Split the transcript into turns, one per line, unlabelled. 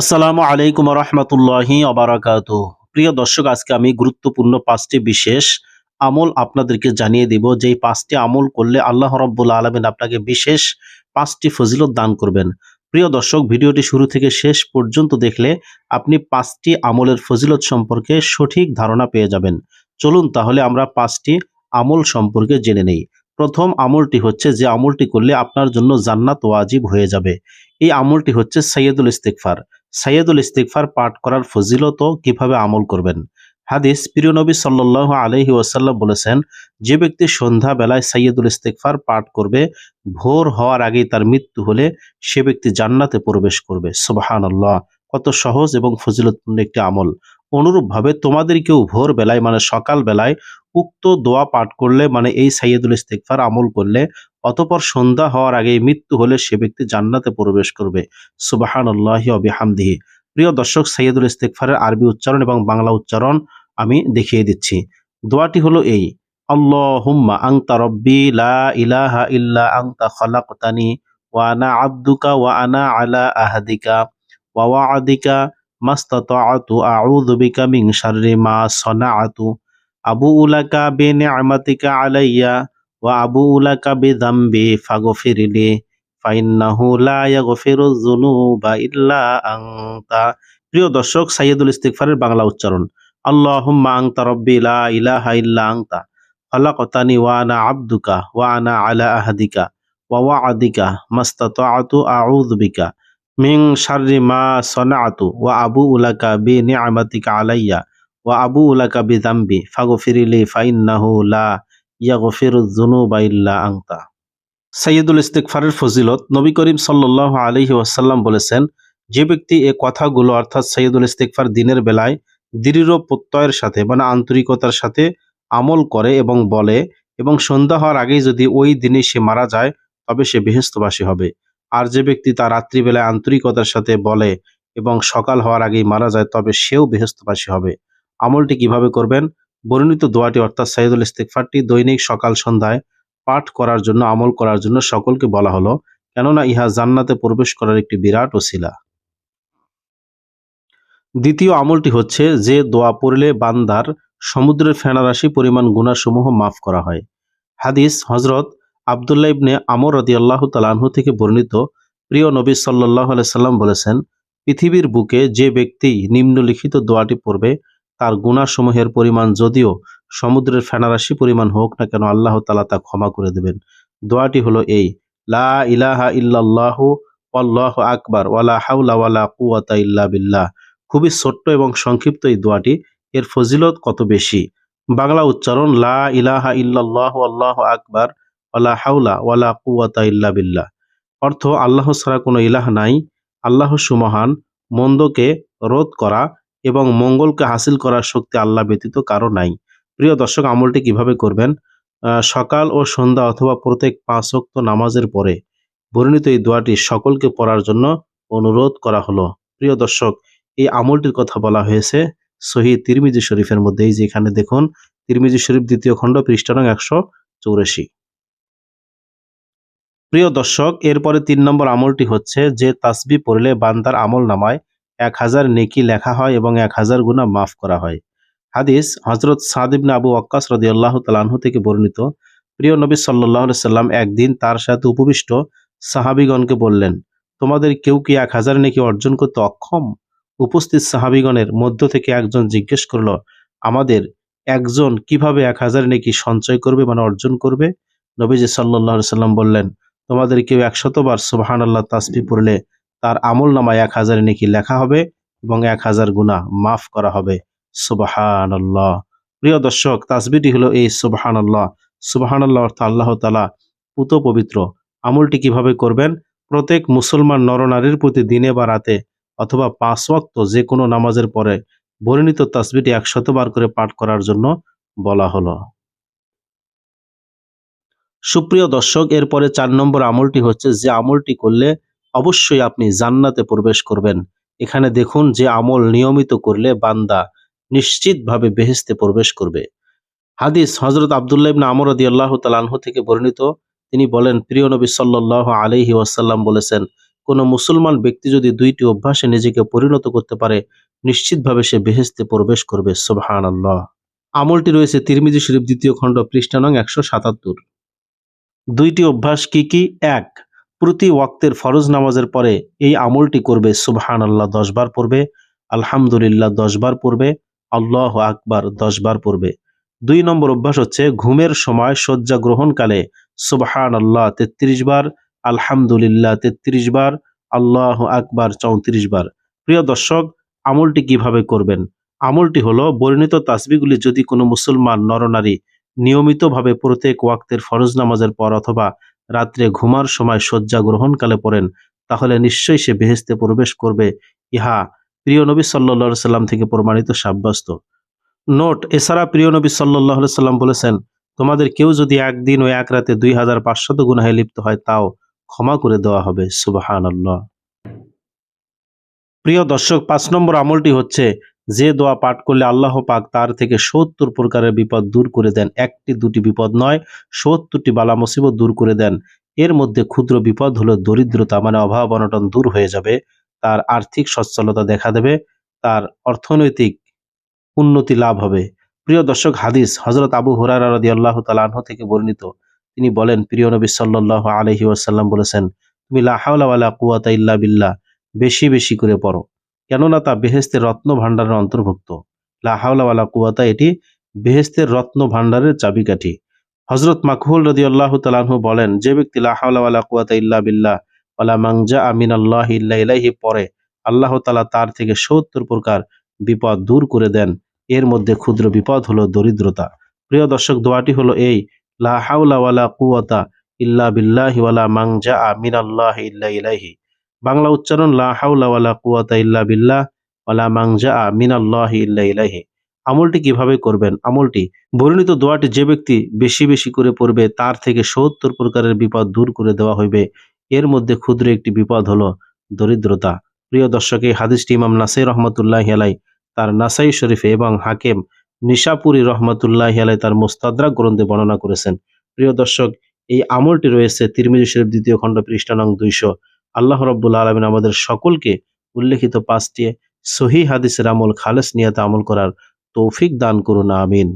আসসালামু আলাইকুম রহমতুল্লাহি অবরাকাত প্রিয় দর্শক, আজকে আমি গুরুত্বপূর্ণ পাঁচটি বিশেষ আমল আপনাদেরকে জানিয়ে দিব। যেই পাঁচটি আমল করলে আল্লাহ রব্বুল আলমিন আপনাকে বিশেষ পাঁচটি ফজিলত দান করবেন। প্রিয় দর্শক, ভিডিওটি শুরু থেকে শেষ পর্যন্ত দেখলে আপনি পাঁচটি আমলের ফজিলত সম্পর্কে সঠিক ধারণা পেয়ে যাবেন। চলুন তাহলে আমরা পাঁচটি আমল সম্পর্কে জেনে নেই। প্রথম আমলটি হচ্ছে যে আমলটি করলে আপনার জন্য জান্নাত ওয়াজিব হয়ে যাবে। এই আমলটি হচ্ছে সৈয়দুল ইস্তিকফার সাইয়দুল ইস্তিকফার পাঠ করার ফজিলত কীভাবে আমল করবেন? হাদিস প্রিয় নবী সাল্লাহ আলহি ওয়াসাল্লাম বলেছেন, যে ব্যক্তি সন্ধ্যা বেলায় সাইয়দুল ইস্তেকফার পাঠ করবে, ভোর হওয়ার আগেই তার মৃত্যু হলে সে ব্যক্তি জান্নাতে প্রবেশ করবে। সুবাহান কত সহজ এবং ফজিলতপূর্ণ একটি আমল। অনুরূপভাবে তোমাদেরকেও ভোর বেলায় মানে সকাল বেলায় উক্ত দোয়া পাঠ করলে মানে এই সাইয়দুল ইস্তেকফার আমল করলে, অতপর সন্ধ্যা হওয়ার আগে মৃত্যু হলে সে ব্যক্তি জান্নাতে প্রবেশ করবে। সুবাহান আল্লাহ প্রিয় দর্শক সৈয়দুল ইস্তেকফারের আরবি উচ্চারণ এবং বাংলা উচ্চারণ আমি দেখিয়ে দিচ্ছি। দোয়াটি হলো এই রব্বি লা ইলাহা ইল্লা ওয়া আবদুকা ওয়া আনা আলা আহাদিকা ওয়া মা আবু উলাকা বিনি'মাতিকা আলাইয়া ওয়া আবু উলাকা বিযামবি ফাগফিরলি, ফাইন্নাহু লা ইয়াগফিরু যুনুবা ইল্লা আনতা। প্রিয় দর্শক সাইয়্যিদুল ইস্তিগফারের বাংলা উচ্চারণ, আল্লাহুম্মা আনতা রাব্বি লা ইলাহা ইল্লা আনতা, খালাকতানি ওয়া আনা আবদুকা ওয়া আনা আলা আহদিকা ওয়া ওয়া'দিকা মাস্তাতা'তু আউযু বিকা মিন শাররি মা সানা'তু ওয়া আবু উলাকা বি নি'মাতিকা আলাইয়া ওয়া আবু উলাকা বি যামবি ফাগফিরলি ফাইন্নাহু লা ইয়াগফিরু যুনুবা ইল্লা আনতা। সৈয়দুল ইস্তেকফারের ফজিলত, নবী করিম সাল্লাহ আলহি ওয়াসাল্লাম বলেছেন, যে ব্যক্তি এ কথাগুলো অর্থাৎ সৈয়দুল ইস্তেকফার দিনের বেলায় দৃঢ় প্রত্যয়ের সাথে মানে আন্তরিকতার সাথে আমল করে এবং বলে এবং সন্ধ্যা হওয়ার আগেই যদি ওই দিনে সে মারা যায়, তবে সে বেহেস্তবাসী হবে। আর যে ব্যক্তি তার রাত্রিবেলায় আন্তরিকতার সাথে বলে এবং সকাল হওয়ার আগেই মারা যায়, তবে সেও বেহেস্তবাসী হবে। আমলটি কীভাবে করবেন? বর্ণিত দোয়াটি অর্থাৎ সৈয়দুল ইস্তেকফারটি দৈনিক সকাল সন্ধ্যায় পাঠ করার জন্য, আমল করার জন্য সকলকে বলা হলো। কেননা ইহা জান্নাতে প্রবেশ করার একটি বিরাট ওসিলা। দ্বিতীয় আমলটি হচ্ছে যে দোয়া পড়লে বান্দার সমুদ্রের ফেনারাশি পরিমাণ গুণাসমূহ মাফ করা হয়। হাদিস হজরত আবদুল্লাহ ইবনে আমর রদি আল্লাহ তালাহু থেকে বর্ণিত, প্রিয় নবী সাল্লাহ সাল্লাম বলেছেন, পৃথিবীর বুকে যে ব্যক্তি নিম্নলিখিত দোয়াটি পড়বে তার গুণাসমূহের পরিমাণ যদিও সমুদ্রের ফেনারাশি পরিমাণ হোক না কেন আল্লাহ তালা তা ক্ষমা করে দেবেন। দোয়াটি হলো এই, লা ইলাহা ইল্লাল্লাহু আল্লাহ আকবার, ওয়ালা হাউলা ওয়ালা কুয়াতা ইল্লা বিল্লাহ। খুবই ছোট্ট এবং সংক্ষিপ্ত এই দোয়াটি, এর ফজিলত কত বেশি? বাংলা উচ্চারণ, লা ইলাহা ইল্লাল্লাহ আল্লাহ আকবার, ওয়ালা হাউলা ওয়ালা কুয়াতা ইল্লা বিল্লাহ। অর্থ, আল্লাহ ছাড়া কোনো ইলাহ নাই, আল্লাহ সুমহান, মন্দকে রোধ করা এবং মঙ্গলকে হাসিল করার শক্তি আল্লাহ ব্যতীত কারও নাই। প্রিয় দর্শক, আমলটি কীভাবে করবেন? সকাল ও সন্ধ্যা অথবা প্রত্যেক পাঁচ অক্ত নামাজের পরে বর্ণিত এই দোয়াটি সকলকে পড়ার জন্য অনুরোধ করা হলো। প্রিয় দর্শক, এই আমলটির কথা বলা হয়েছে সহি তিরমিজি শরীফের মধ্যে। এই যে এখানে দেখুন, তিরমিজি শরীফ দ্বিতীয় খণ্ড পৃষ্ঠা নং একশো চৌরাশি। প্রিয় দর্শক, এরপরে তিন নম্বর আমলটি হচ্ছে যে তাসবি পড়লে বান্দার আমল নামায় এক হাজার নেকি লেখা হয় এবং এক হাজার গুণা মাফ করা হয়। হাদিস হজরত সাদিবনা আবু আক্কাস রদি আল্লাহ তালাহু থেকে বর্ণিত। প্রিয় নবী সাল্লাহ সাল্লাম একদিন তার সাথে উপবিষ্ট সাহাবিগণকে বললেন, তোমাদের কেউ কি এক হাজার নেকি অর্জন করতে অক্ষম? উপস্থিত সাহাবিগণের মধ্য থেকে একজন জিজ্ঞেস করল, আমাদের একজন কীভাবে এক হাজার নেকি সঞ্চয় করবে মানে অর্জন করবে? নবীজি সাল্লাহ সাল্লাম বললেন, তোমাদের কেউ একশতবার সুবাহান আল্লাহ তাসবি পড়লে তার আমল নামায় এক হাজার নেকি লেখা হবে এবং এক হাজার গুণা মাফ করা হবে। সুবাহান আল্লাহ প্রিয় দর্শক তাসবিটি হলো এই সুবাহান আল্লাহ সুবাহান আল্লাহ অর্থ আল্লাহ তালা পুত পবিত্র। আমলটি কীভাবে করবেন? প্রত্যেক মুসলমান নরনারীর প্রতি দিনে বা রাতে অথবা পাঁচ ওয়াক্ত যে কোনো নামাজের পরে বর্ণিত তাসবিটি একশতবার করে পাঠ করার জন্য বলা হলো। সুপ্রিয় দর্শক, এরপরে চার নম্বর আমলটি হচ্ছে যে আমলটি করলে অবশ্যই আপনি জান্নাতে প্রবেশ করবেন। এখানে দেখুন যে আমল নিয়মিত করলে বান্দা নিশ্চিতভাবে বেহেস্তে প্রবেশ করবে। হাদিস হজরত আবদুল্লাহ ইবনা আমর রদি আল্লাহ তালাহ থেকে বর্ণিত। তিনি বলেন, প্রিয় নবী সাল্লাহ আলহি ওয়াসাল্লাম বলেছেন, কোনো মুসলমান ব্যক্তি যদি দুইটি অভ্যাসে নিজেকে পরিণত করতে পারে, নিশ্চিতভাবে সে বেহেস্তে প্রবেশ করবে। সোবহান আল্লাহ আমলটি রয়েছে তিরমিজি শরীফ দ্বিতীয় খণ্ড পৃষ্ঠা নং একশো সাতাত্তর। দুইটি অভ্যাস কি কি? এক প্রতি ওয়াক্তের ফরজ নামাজের পরে এই আমলটি করবে সুবহান আল্লাহ দশ বার পড়বে, আলহামদুলিল্লাহ দশ বার পড়বে, আল্লাহ আকবার দশ বার পড়বে। দুই নম্বর অভ্যাস হচ্ছে ঘুমের সময় শয্যা গ্রহণকালে সুবহান আল্লাহ তেত্রিশ বার, আলহামদুলিল্লাহ তেত্রিশ বার, আল্লাহ আকবার চৌত্রিশ বার। প্রিয় দর্শক, আমলটি কীভাবে করবেন? আমলটি হলো বর্ণিত তাসবিগুলি যদি কোনো মুসলমান নরনারী নিয়মিতভাবে প্রত্যেক ওয়াক্তের ফরজ নামাজের পর অথবা রাত্রে ঘুমার সময় শয্যা গ্রহণকালে পড়েন, তাহলে নিশ্চয়ই সে বেহেস্তে প্রবেশ করবে। ইহা প্রিয় নবী সাল্লা সাল্লাম থেকে প্রমাণিত সাব্যস্ত। নোট, এছাড়া প্রিয় নবী সাল্লাহ সাল্লাম বলেছেন, তোমাদের কেউ যদি একদিন ও এক রাতে দুই হাজার পাঁচশত গুনাহে লিপ্ত হয়, তাও ক্ষমা করে দেওয়া হবে। সুবাহান প্রিয় দর্শক, পাঁচ নম্বর আমলটি হচ্ছে যে দোয়া পাঠ করলে আল্লাহ পাক তার থেকে সত্তর প্রকারের বিপদ দূর করে দেন। একটি, দুটি বিপদ নয়, সত্তরটি বালা মুসিবত দূর করে দেন। এর মধ্যে ক্ষুদ্র বিপদ হলো দরিদ্রতা মানে অভাব, অনটন দূর হয়ে যাবে। তার আর্থিক সচ্ছলতা দেখা দেবে। তার অর্থনৈতিক উন্নতি লাভ হবে। প্রিয় দর্শক, হাদিস হজরত আবু হুরারা রাদি আল্লাহ তালাহ থেকে বর্ণিত। তিনি বলেন, প্রিয় নবী সাল্লাহ আলহি ওয়াসাল্লাম বলেছেন, তুমি লাহাওয়ালা কুয়াতা ইল্লা বিল্লাহ, বেশি বেশি করে পড়ো। কেননা তা বেহেস্তের রত্ন ভাণ্ডারের অন্তর্ভুক্ত লাহাওয়ালা কুয়াতা এটি বেহেস্তের রত্ন ভাণ্ডারের চাবিকাঠি। হজরত মাকহুল রদি আল্লাহ তালাহু বলেন, যে ব্যক্তি লাহাওয়ালা কুয়াতা ইল্লা বিল্লাহ, ওয়ালা মাংজা আমিন আল্লাহ ইল্লা ইলাহি পরে আল্লাহ তালা তার থেকে সত্তর প্রকার বিপদ দূর করে দেন। এর মধ্যে ক্ষুদ্র বিপদ হলো দরিদ্রতা। প্রিয় দর্শক, দোয়াটি হলো এই, লা হাওলা ওয়ালা কুয়াতা ইল্লা বিল্লাহি, ওয়ালা মাংজা আমিন আল্লাহ ইল্লা ইলাহি বাংলা উচ্চারণ, লা হাওলা ওয়ালা কুয়াতা ইল্লা বিল্লাহ ওয়ালা মাংজা আমিন আল্লাহ ইল্লা ইলাহি আমলটি কীভাবে করবেন? আমলটি বর্ণিত দোয়াটি যে ব্যক্তি বেশি বেশি করে পড়বে, তার থেকে সত্তর প্রকারের বিপদ দূর করে দেওয়া হইবে। এর মধ্যে ক্ষুদ্র একটি বিপদ হলো দরিদ্রতা। প্রিয় দর্শক, এই হাদিসটি ইমাম নাসাই রহমতুল্লাহ আলাই তার নাসাই শরীফে এবং হাকেম নিশাপুরি রহমতুল্লাহ আলাই তার মোস্তাদ্রা গ্রন্থে বর্ণনা করেছেন। প্রিয় দর্শক, এই আমলটি রয়েছে তিরমিজি শরীফ দ্বিতীয় খণ্ড পৃষ্ঠা নং দুইশো। আল্লাহ রব্বুল আলমিন আমাদের সকলকে উল্লেখিত পাঁচটি সহি হাদিসের আমল খালেস নিয়াতে আমল করার তৌফিক দান করুন, আমিন।